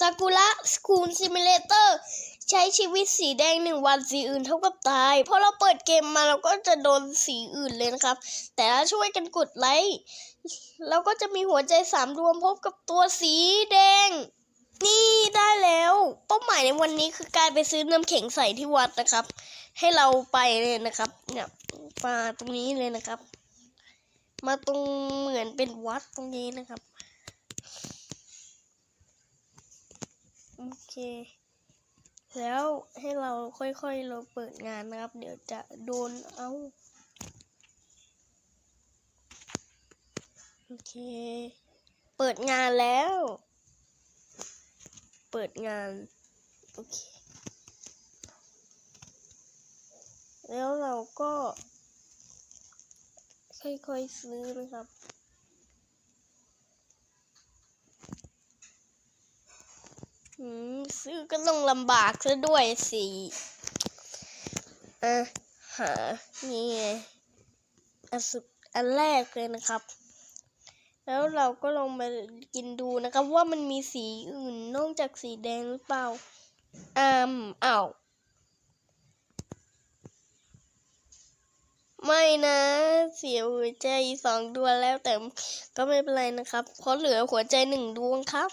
ซากุระสคูลซิมูเลเตอร์ใช้ชีวิตสีแดงหนึ่งวันสีอื่นเท่ากับตายพอเราเปิดเกมมาเราก็จะโดนสีอื่นเลยนะครับ แต่ถ้าช่วยกันกดไลค์เราก็จะมีหัวใจสามดวงพบกับตัวสีแดง นี่ได้แล้ว เป้าหมายในวันนี้คือการไปซื้อน้ำแข็งใส่ที่วัดนะครับ ให้เราไปเลยนะครับเนี่ยมาตรงนี้เลยนะครับ มาตรงเหมือนเป็นวัดตรงนี้นะครับ โอเค แล้วให้เราค่อยๆเราเปิดงานนะครับ เดี๋ยวจะโดนเอาโอเค เปิดงานแล้ว เปิดงาน โอเค แล้วเราก็ ค่อยๆซื้อนะครับ อืม ซื้อก็ต้องลำบากซะด้วยสิอะหานี่ไงอันสุดอันแรกเลยนะครับ แล้วเราก็ลองมากินดูนะครับ ว่ามันมีสีอื่นนอกจากสีแดงหรือเปล่าอ้ามอ้าวไม่นะเสียหัวใจสองดวงแล้วแต่ก็ไม่เป็นไรนะครับ เพราะเหลือหัวใจหนึ่งดวงครับ